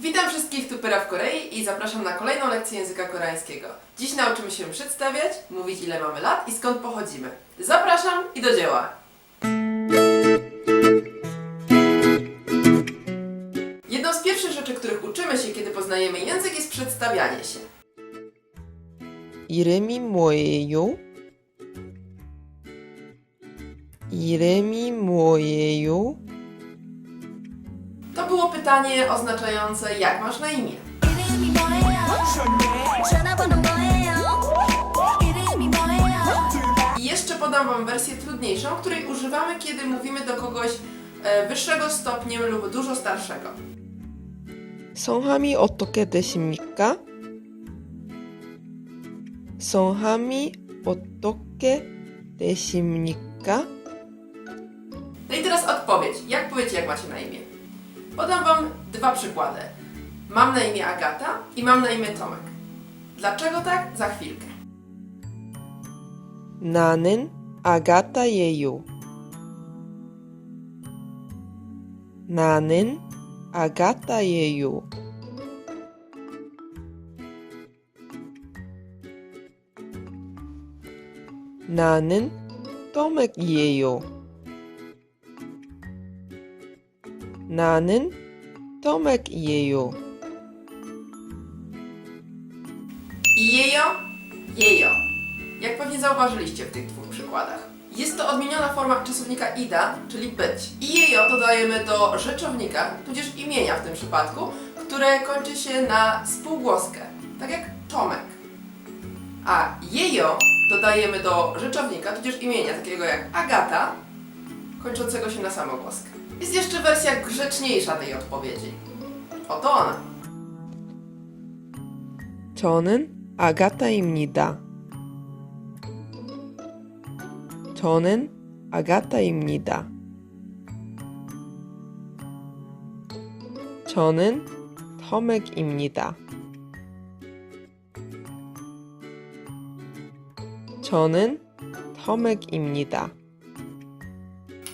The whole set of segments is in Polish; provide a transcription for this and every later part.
Witam wszystkich tupera w Korei i zapraszam na kolejną lekcję języka koreańskiego. Dziś nauczymy się przedstawiać, mówić ile mamy lat i skąd pochodzimy. Zapraszam i do dzieła! Jedną z pierwszych rzeczy, których uczymy się, kiedy poznajemy język, jest przedstawianie się. 이름이 뭐예요? 이름이 뭐예요? To było pytanie oznaczające jak masz na imię. 이름이 뭐예요? 전화번호 뭐예요? 이름이 뭐예요? I jeszcze podam Wam wersję trudniejszą, której używamy, kiedy mówimy do kogoś e, wyższego stopniem lub dużo starszego. 성함이 어떻게 되십니까? 성함이 어떻게 되십니까? No i teraz odpowiedź. Jak powiecie, jak macie na imię? Podam Wam dwa przykłady. Mam na imię Agata i mam na imię Tomek. Dlaczego tak? Za chwilkę. 나는 아가타예요. 나는 아가타예요. 나는 토맥이에요. 나는 토맥이에요. I jejo, jejo. Jak pewnie zauważyliście w tych dwóch przykładach. Jest to odmieniona forma czasownika ida, czyli być. I jejo dodajemy do rzeczownika, tudzież imienia w tym przypadku, które kończy się na spółgłoskę, tak jak Tomek. A jejo dodajemy do rzeczownika, tudzież imienia takiego jak Agata, kończącego się na samogłoskę. Jest jeszcze wersja grzeczniejsza tej odpowiedzi. Oto ona. 저는 아가타입니다. 저는 아가타입니다. 저는 터맥입니다. 저는 터맥입니다.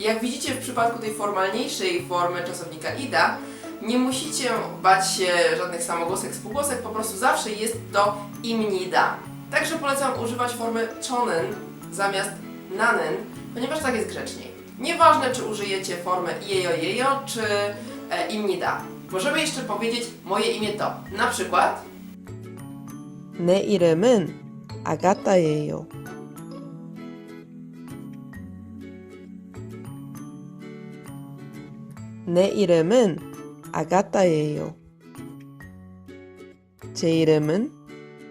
Jak widzicie, w przypadku tej formalniejszej formy czasownika ida, nie musicie bać się żadnych samogłosek, spółgłosek, po prostu zawsze jest to imnida. Także polecam używać formy chonen zamiast nanen, ponieważ tak jest grzeczniej. Nieważne, czy użyjecie formy jejo jejo, czy e, imnida. Możemy jeszcze powiedzieć moje imię to. Na przykład 내 이름은 아가타예요. 내 이름은 아가타예요. 제 이름은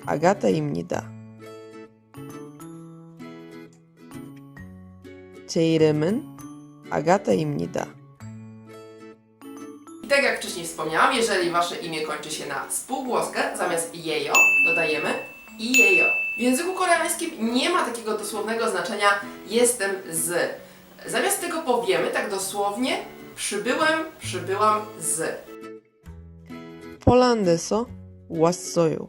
아가타입니다. 제 이름은 아가타입니다. I tak jak wcześniej wspomniałam, jeżeli wasze imię kończy się na spółgłoskę, zamiast jejo dodajemy i jejo. W języku koreańskim nie ma takiego dosłownego znaczenia jestem z. Zamiast tego powiemy tak dosłownie przybyłem, przybyłam z. 폴란드에서 왔어요.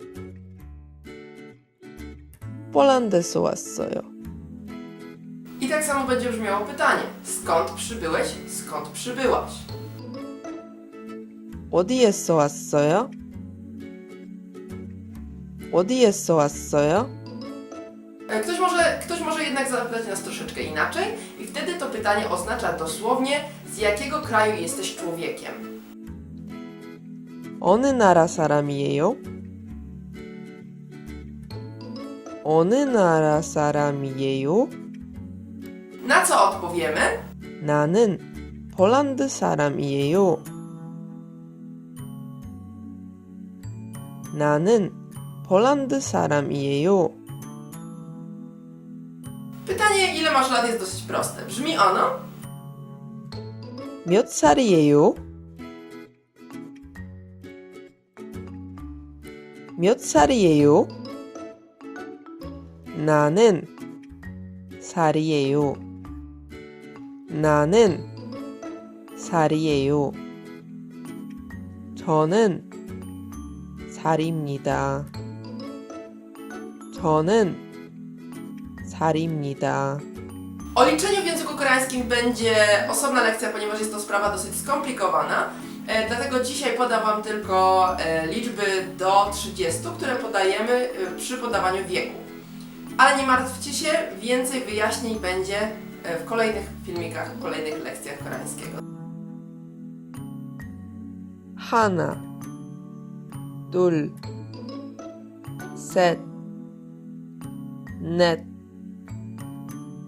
폴란드에서 왔어요. I tak samo będzie brzmiało pytanie: skąd przybyłeś, skąd przybyłaś? 어디에서 왔어요? 어디에서 왔어요? E, Ktoś może, ktoś może jednak zapytać nas troszeczkę inaczej, i wtedy to pytanie oznacza dosłownie, z jakiego kraju jesteś człowiekiem. 어느 나라 사람이에요? 어느 나라 사람이에요? Na co odpowiemy? 나는 폴란드 사람이에요. 나는 폴란드 사람이에요. Pytanie, ile masz lat, jest dosyć proste. Brzmi ono: 몇 살이에요? 몇 살이에요? 나는 살이에요. 나는 살이에요. 저는 살입니다. 저는 살입니다. O liczeniu w języku koreańskim będzie osobna lekcja, ponieważ jest to sprawa dosyć skomplikowana. E, dlatego dzisiaj podam Wam tylko e, liczby do 30, które podajemy e, przy podawaniu wieku. Ale nie martwcie się, więcej wyjaśnień będzie e, w kolejnych filmikach, w kolejnych lekcjach koreańskiego. 하나, 둘, 셋, 넷,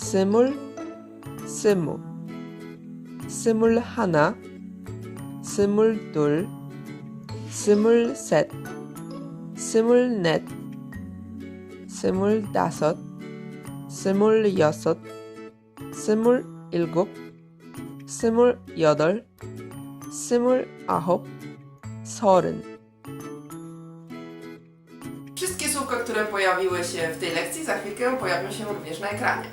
스물, 스무, 스물하나, 스물둘, 스물셋, 스물넷, 스물다섯, 스물여섯, 스물일곱, 스물여덟, 스물아홉, 서른. Wszystkie słówka, które pojawiły się w tej lekcji, za chwilkę pojawią się również na ekranie.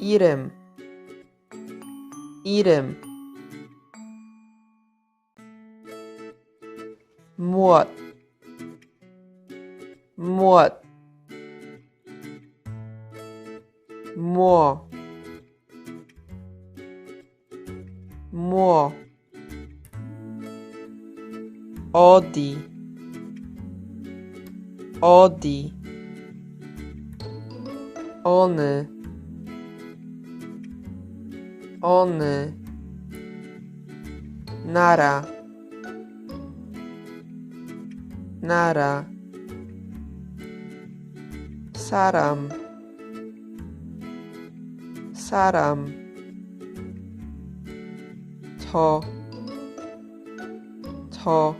이름 이름 무엇 무엇 뭐 뭐, 어디, 어디, 어느, 어느, 나라, 나라, 사람, 사람, 저, 저,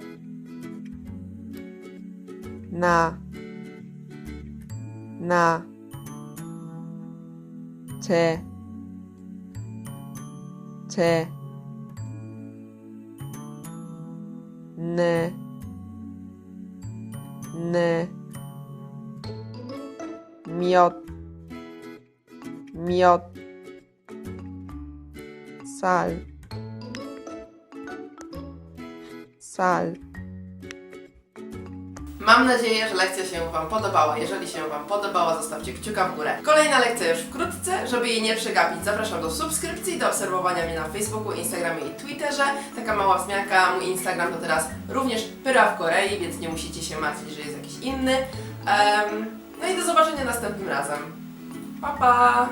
나, 나, 제, voce ne. Ne. Miot. mio sal. Sal. Mam nadzieję, że lekcja się Wam podobała. Jeżeli się Wam podobała, zostawcie kciuka w górę. Kolejna lekcja już wkrótce. Żeby jej nie przegapić, zapraszam do subskrypcji, do obserwowania mnie na Facebooku, Instagramie i Twitterze. Taka mała wzmianka, mój Instagram to teraz również Pyra w Korei, więc nie musicie się martwić, że jest jakiś inny. Em, no i do zobaczenia następnym razem. Pa, pa!